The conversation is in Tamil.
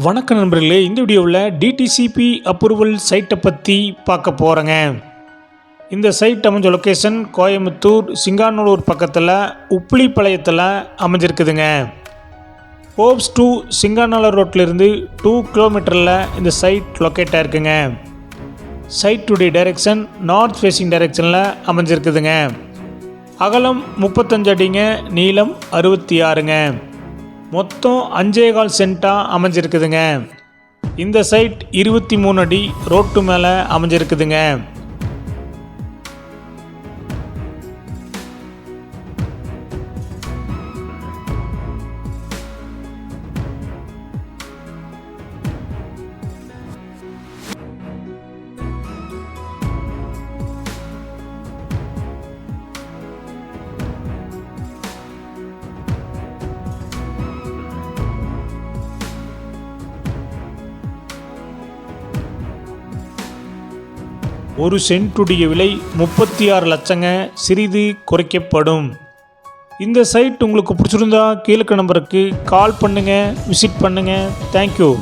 வணக்கம் நண்பர்களே இந்த வீடியோவில் டிடிசிபி அப்ரூவல் சைட்டை பற்றி பார்க்க போகிறேங்க இந்த சைட் அமைஞ்ச லொக்கேஷன் கோயம்புத்தூர் சிங்கானூர் பக்கத்தில் உப்பிலிப்பாளையத்தில் அமைஞ்சிருக்குதுங்க. ஹோப்ஸ் டூ சிங்கானூர் ரோட்லேருந்து டூ கிலோமீட்டரில் இந்த சைட் லொக்கேட் ஆயிருக்குங்க. சைட்டுடைய டைரெக்ஷன் நார்த் ஃபேஸிங் டைரெக்ஷனில் அமைஞ்சிருக்குதுங்க. அகலம் முப்பத்தஞ்சு அடிங்க நீளம் அறுபத்தி ஆறுங்க. மொத்தம் அஞ்சே கால் சென்ட்டாக அமைஞ்சிருக்குதுங்க. இந்த சைட் இருபத்தி மூணு அடி ரோட்டு மேலே அமைஞ்சிருக்குதுங்க. ஒரு சென்ட்டுடைய விலை முப்பத்தி ஆறு லட்சங்க. சிறிது குறைக்கப்படும். இந்த சைட் உங்களுக்கு பிடிச்சிருந்தா கீழே நம்பருக்கு கால் பண்ணுங்கள் விசிட் பண்ணுங்கள் தேங்க்யூ.